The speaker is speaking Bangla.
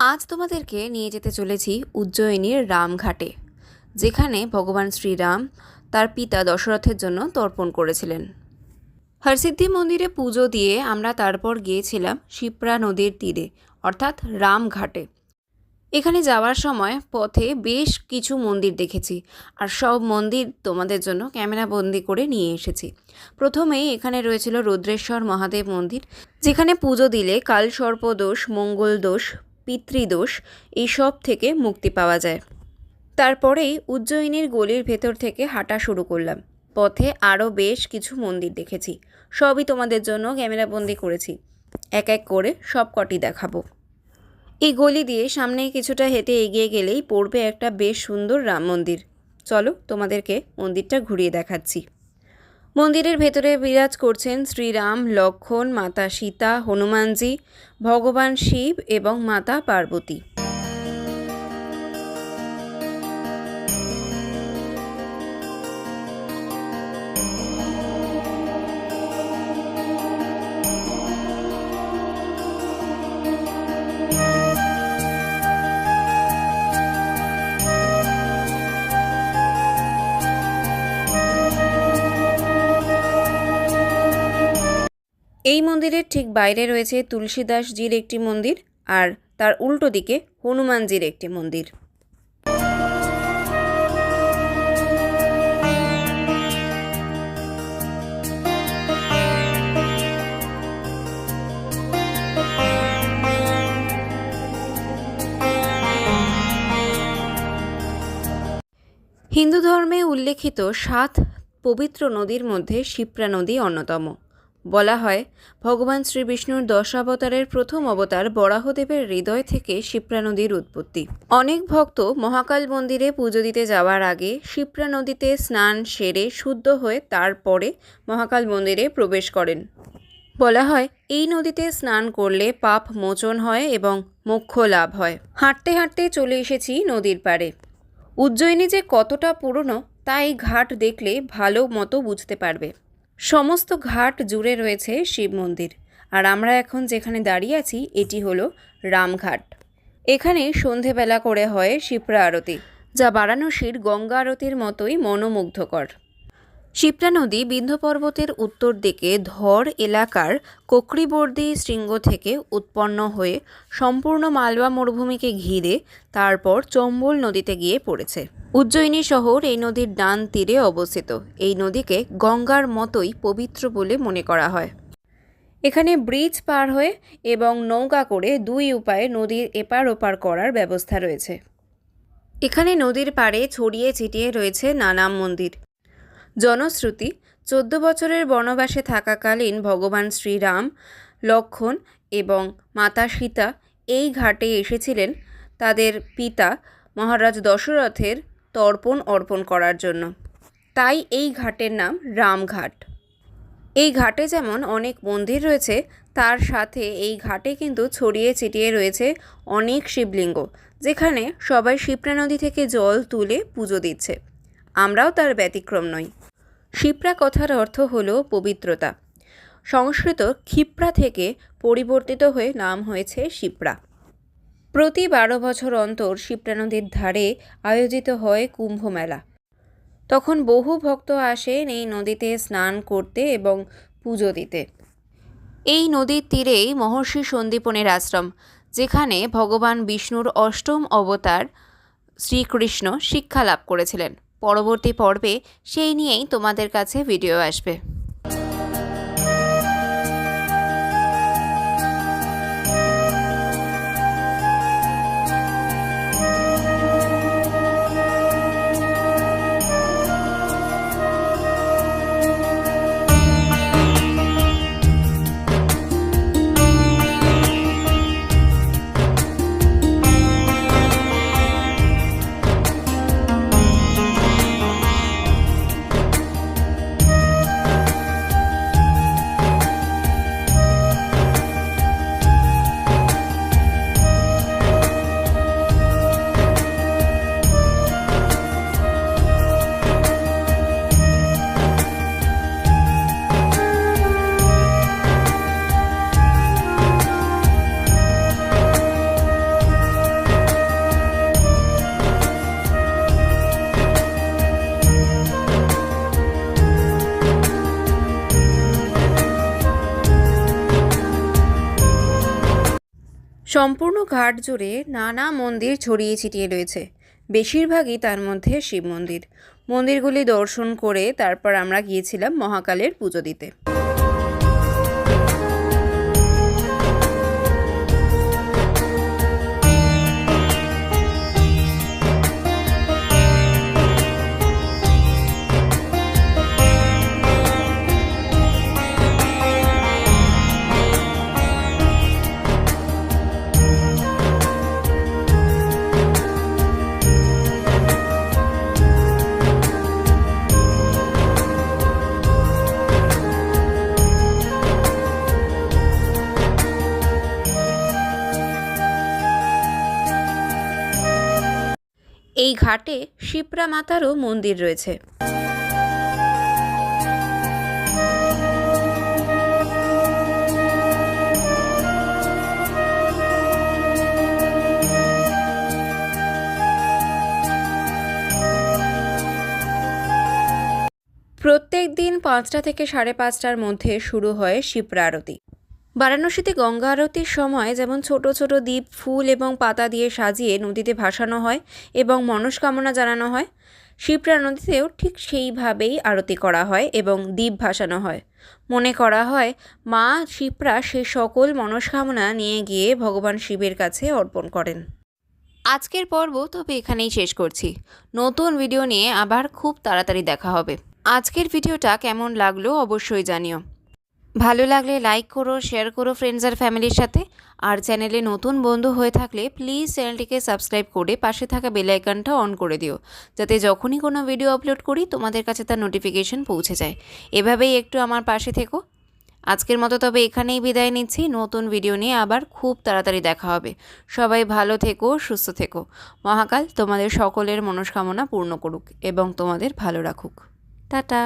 আজ তোমাদেরকে নিয়ে যেতে চলেছি উজ্জয়িনীর রামঘাটে, যেখানে ভগবান শ্রীরাম তার পিতা দশরথের জন্য তর্পণ করেছিলেন। হরসিদ্ধি মন্দিরে পুজো দিয়ে আমরা তারপর গিয়েছিলাম শিপ্রা নদীর তীরে, অর্থাৎ রামঘাটে। এখানে যাওয়ার সময় পথে বেশ কিছু মন্দির দেখেছি, আর সব মন্দির তোমাদের জন্য ক্যামেরা বন্দি করে নিয়ে এসেছি। প্রথমেই এখানে রয়েছিল রুদ্রেশ্বর মহাদেব মন্দির, যেখানে পুজো দিলে কাল সর্পদোষ মঙ্গল দোষ পিতৃদোষ এইসব থেকে মুক্তি পাওয়া যায়। তারপরেই উজ্জয়িনীর গলির ভেতর থেকে হাঁটা শুরু করলাম। পথে আরও বেশ কিছু মন্দির দেখেছি। সবই তোমাদের জন্য ক্যামেরাবন্দি করেছি। এক এক করে সব কটি দেখাবো। এই গলি দিয়ে সামনে কিছুটা হেঁটে এগিয়ে গেলেই পড়বে একটা বেশ সুন্দর রাম মন্দির। চলো তোমাদেরকে মন্দিরটা ঘুরিয়ে দেখাচ্ছি। মন্দিরের ভেতরে বিরাজ করছেন শ্রীরাম লক্ষণ মাতা সীতা হনুমানজি ভগবান শিব এবং মাতা পার্বতী। এই মন্দিরের ঠিক বাইরে রয়েছে তুলসীদাসজির একটি মন্দির আর তার উল্টো দিকে হনুমানজির একটি মন্দির। হিন্দু ধর্মে উল্লেখিত সাত পবিত্র নদীর মধ্যে শিপ্রা নদী অন্যতম। বলা হয়, ভগবান শ্রীবিষ্ণুর দশাবতারের প্রথম অবতার বরাহদেবের হৃদয় থেকে শিপ্রা নদীর উৎপত্তি। অনেক ভক্ত মহাকাল মন্দিরে পুজো দিতে যাওয়ার আগে শিপ্রা নদীতে স্নান সেরে শুদ্ধ হয়ে তারপরে মহাকাল মন্দিরে প্রবেশ করেন। বলা হয়, এই নদীতে স্নান করলে পাপ মোচন হয় এবং মোক্ষ লাভ হয়। হাঁটতে হাঁটতে চলে এসেছি নদীর পাড়ে। উজ্জয়িনী যে কতটা পুরনো, তা এই ঘাট দেখলে ভালো মতো বুঝতে পারবে। সমস্ত ঘাট জুড়ে রয়েছে শিব মন্দির। আর আমরা এখন যেখানে দাঁড়িয়ে আছি, এটি হলো রামঘাট। এখানে সন্ধেবেলা করে হয় শিপ্রা আরতি, যা বারাণসীর গঙ্গা আরতির মতোই মনোমুগ্ধকর। শিপ্রা নদী বিন্ধ্য পর্বতের উত্তর দিকে ধর এলাকার কোকড়িবর্দী শৃঙ্গ থেকে উৎপন্ন হয়ে সম্পূর্ণ মালবা মরুভূমিকে ঘিরে তারপর চম্বল নদীতে গিয়ে পড়েছে। উজ্জয়িনী শহর এই নদীর ডান তীরে অবস্থিত। এই নদীকে গঙ্গার মতোই পবিত্র বলে মনে করা হয়। এখানে ব্রিজ পার হয়ে এবং নৌকা করে দুই উপায়ে নদীর এপার ওপার করার ব্যবস্থা রয়েছে। এখানে নদীর পাড়ে ছড়িয়ে ছিটিয়ে রয়েছে নানা মন্দির। জনশ্রুতি, চোদ্দ বছরের বনবাসে থাকাকালীন ভগবান শ্রীরাম, লক্ষণ এবং মাতা সীতা এই ঘাটে এসেছিলেন তাদের পিতা মহারাজ দশরথের তর্পণ অর্পণ করার জন্য। তাই এই ঘাটের নাম রামঘাট। এই ঘাটে যেমন অনেক মন্দির রয়েছে, তার সাথে এই ঘাটে কিন্তু ছড়িয়ে ছিটিয়ে রয়েছে অনেক শিবলিঙ্গ, যেখানে সবাই শিপ্রা নদী থেকে জল তুলে পুজো দিচ্ছে। আমরাও তার ব্যতিক্রম নই। শিপ্রা কথার অর্থ হল পবিত্রতা। সংস্কৃত ক্ষিপ্রা থেকে পরিবর্তিত হয়ে নাম হয়েছে শিপ্রা প্রতি বারো বছর অন্তর শিপ্রা নদীর ধারে আয়োজিত হয় কুম্ভ মেলা তখন বহু ভক্ত আসেন এই নদীতে স্নান করতে এবং পুজো দিতে। এই নদীর তীরেই মহর্ষি সন্দীপনের আশ্রম, যেখানে ভগবান বিষ্ণুর অষ্টম অবতার শ্রীকৃষ্ণ শিক্ষা লাভ করেছিলেন। পরবর্তী পর্বে সেই নিয়েই তোমাদের কাছে ভিডিও আসবে। সম্পূর্ণ ঘাট জুড়ে নানা মন্দির ছড়িয়ে ছিটিয়ে রয়েছে। বেশিরভাগই তার মধ্যে শিব মন্দির। মন্দিরগুলি দর্শন করে তারপর আমরা গিয়েছিলাম মহাকালের পুজো দিতে। এই ঘাটে শিপ্রা মাতারও মন্দির রয়েছে। প্রত্যেক দিন পাঁচটা থেকে সাড়ে পাঁচটার মধ্যে শুরু হয় শিপ্রা আরতি। বারাণসীতে গঙ্গা আরতির সময় যেমন ছোট ছোট দ্বীপ, ফুল এবং পাতা দিয়ে সাজিয়ে নদীতে ভাসানো হয় এবং মনস্কামনা জানানো হয়, শিপ্রা নদীতেও ঠিক সেইভাবেই আরতি করা হয় এবং দ্বীপ ভাসানো হয়। মনে করা হয়, মা শিপ্রা সে সকল মনস্কামনা নিয়ে গিয়ে ভগবান শিবের কাছে অর্পণ করেন। আজকের পর্ব তবে এখানেই শেষ করছি। নতুন ভিডিও নিয়ে আবার খুব তাড়াতাড়ি দেখা হবে। আজকের ভিডিওটা কেমন লাগল অবশ্যই জানিও। ভালো লাগলে লাইক করো শেয়ার করো ফ্রেন্ডস আর ফ্যামিলির সাথে। আর চ্যানেলে নতুন বন্ধু হয়ে থাকলে প্লিজ চ্যানেলটিকে সাবস্ক্রাইব করে পাশে থাকা বেল আইকনটা অন করে দিও। যাতে যখনই কোনো ভিডিও আপলোড করি, তোমাদের কাছে তার নোটিফিকেশন পৌঁছে যায়। এভাবেই একটু আমার পাশে থেকো। আজকের মতো তবে এখানেই বিদায় নিচ্ছি। নতুন ভিডিও নিয়ে আবার খুব তাড়াতাড়ি দেখা হবে। সবাই ভালো থেকো, সুস্থ থেকো। মহাকাল তোমাদের সকলের মনস্কামনা পূর্ণ করুক এবং তোমাদের ভালো রাখুক। টাটা।